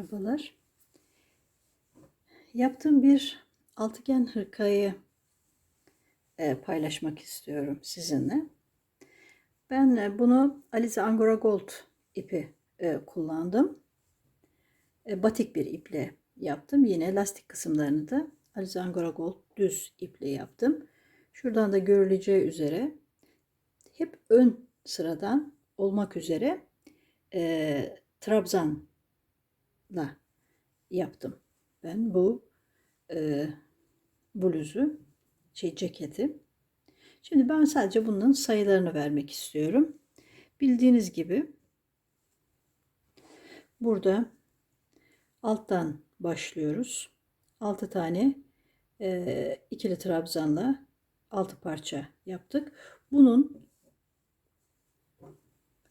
ablalar. Yaptığım bir altıgen hırkayı e, paylaşmak istiyorum sizinle. Ben e, bunu Alize Angora Gold ipi e, kullandım. E, batik bir iple yaptım. Yine lastik kısımlarını da Alize Angora Gold düz iple yaptım. Şuradan da görüleceği üzere hep ön sıradan olmak üzere e, trabzanla yaptım. Ben bu e, bluzu, şey ceketi. Şimdi ben sadece bunun sayılarını vermek istiyorum. Bildiğiniz gibi burada alttan başlıyoruz. 6 tane e, ikili trabzanla 6 parça yaptık. Bunun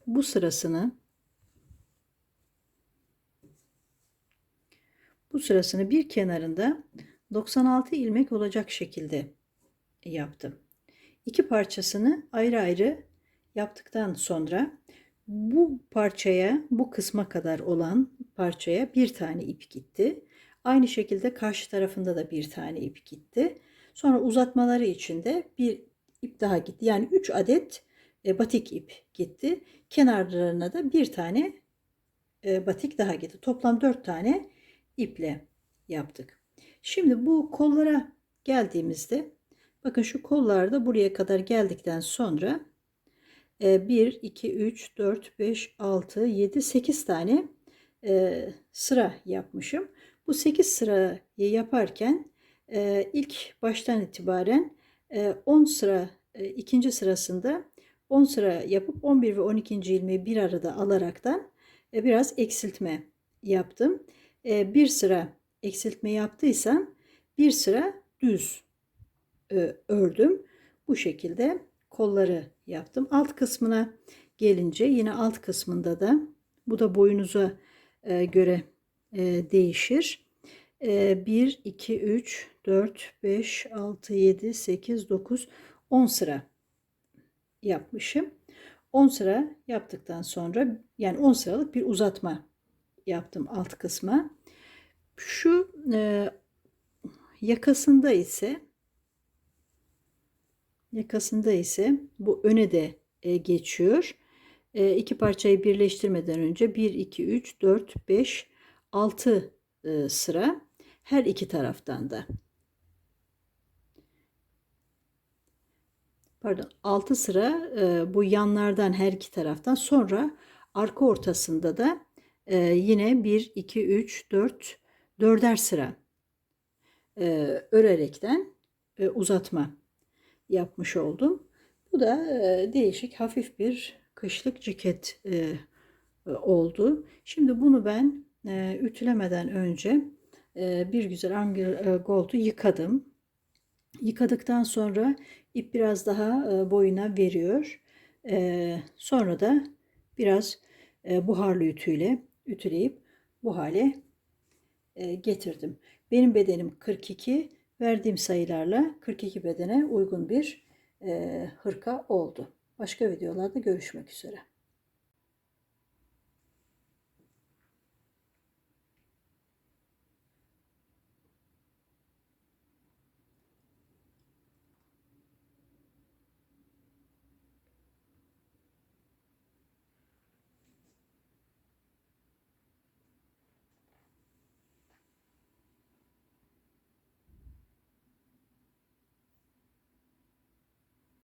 bu sırasını sırasını bir kenarında 96 ilmek olacak şekilde yaptım. İki parçasını ayrı ayrı yaptıktan sonra bu parçaya, bu kısma kadar olan parçaya bir tane ip gitti. Aynı şekilde karşı tarafında da bir tane ip gitti. Sonra uzatmaları için de bir ip daha gitti. Yani 3 adet e, batik ip gitti. Kenarlarına da bir tane e, batik daha gitti. Toplam 4 tane iple yaptık. Şimdi bu kollara geldiğimizde bakın şu kollarda buraya kadar geldikten sonra 1, 2, 3, 4, 5, 6, 7, 8 tane e, sıra yapmışım. Bu 8 sırayı yaparken e, ilk baştan itibaren 10 sıra ikinci sırasında 10 sıra yapıp 11 ve 12. ilmeği bir arada alaraktan biraz eksiltme yaptım. Bir sıra eksiltme yaptıysam bir sıra düz ördüm. Bu şekilde kolları yaptım. Alt kısmına gelince yine alt kısmında da bu da boyunuza göre değişir. 1, 2, 3, 4, 5, 6, 7, 8, 9, 10 sıra yapmışım. 10 sıra yaptıktan sonra yani 10 sıralık bir uzatma yaptım alt kısma. Şu e, yakasında ise yakasında ise bu öne de e, geçiyor. E, iki parçayı birleştirmeden önce 1, 2, 3, 4, 5, 6 e, sıra her iki taraftan da pardon 6 sıra e, bu yanlardan her iki taraftan sonra arka ortasında da e, yine 1 2 3 4 dörder sıra e, örerekten e, uzatma yapmış oldum. Bu da e, değişik hafif bir kışlık ceket e, e, oldu. Şimdi bunu ben e, ütülemeden önce e, bir güzel Angel e, Gold'u yıkadım. Yıkadıktan sonra ip biraz daha e, boyuna veriyor. E, sonra da biraz e, buharlı ütüyle ütüleyip bu hale getirdim. Benim bedenim 42. Verdiğim sayılarla 42 bedene uygun bir hırka oldu. Başka videolarda görüşmek üzere.